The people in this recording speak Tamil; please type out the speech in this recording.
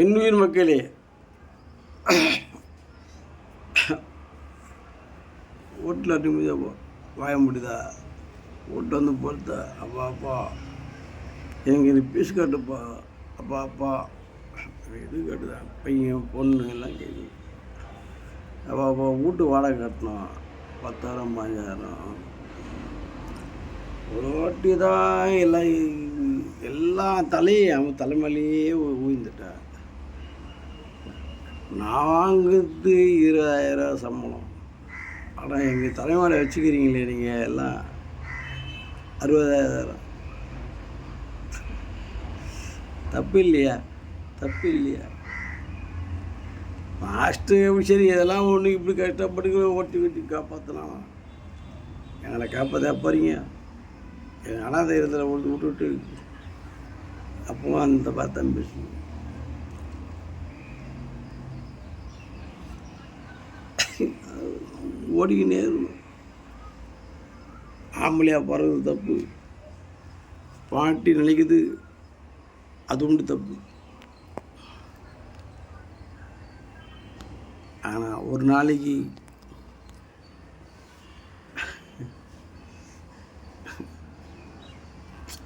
என்னுயிர் மக்களே. ஓட்டில் நிம்மதியாக போ வாய முடியுதா ஓட்டு வந்து பொறுத்தா அப்பா அப்பா. எனக்கு இது பீஸ் கட்டுப்பா. அப்பா அப்பா. இது கட்டுதா? பையன் பொண்ணு எல்லாம் கேட்குது அப்பா அப்பா வீட்டு வாடகை கட்டணும். பத்தாயிரம் பாஞ்சாயிரம். ஒரு வாட்டி தான் எல்லாம் எல்லா தலையும் அவன் தலைமையிலேயே ஊய்ந்துட்டான் நான் வாங்குறது இருபதாயிரம் சம்பளம். ஆனால் எங்கள் தலைமுறை வச்சுக்கிறீங்களே நீங்கள் எல்லாம். அறுபதாயிரம். தப்பு இல்லையா? தப்பு இல்லையா? மாஸ்டர் சரி இதெல்லாம் ஒன்று இப்படி கஷ்டப்பட்டு ஓட்டி ஓட்டி காப்பாற்றினான் எங்களை காப்பாற்ற போகிறீங்க எங்கள் அனாதை இடத்துல விட்டு விட்டு அப்பவும் அந்த பார்த்தா பேசுங்க ஓடிக்கினே இருக்கணும் ஆம்பளையாக பிறகு தப்பு. பாட்டி நினைக்குது அது உண்டு தப்பு. ஆனால் ஒரு நாளைக்கு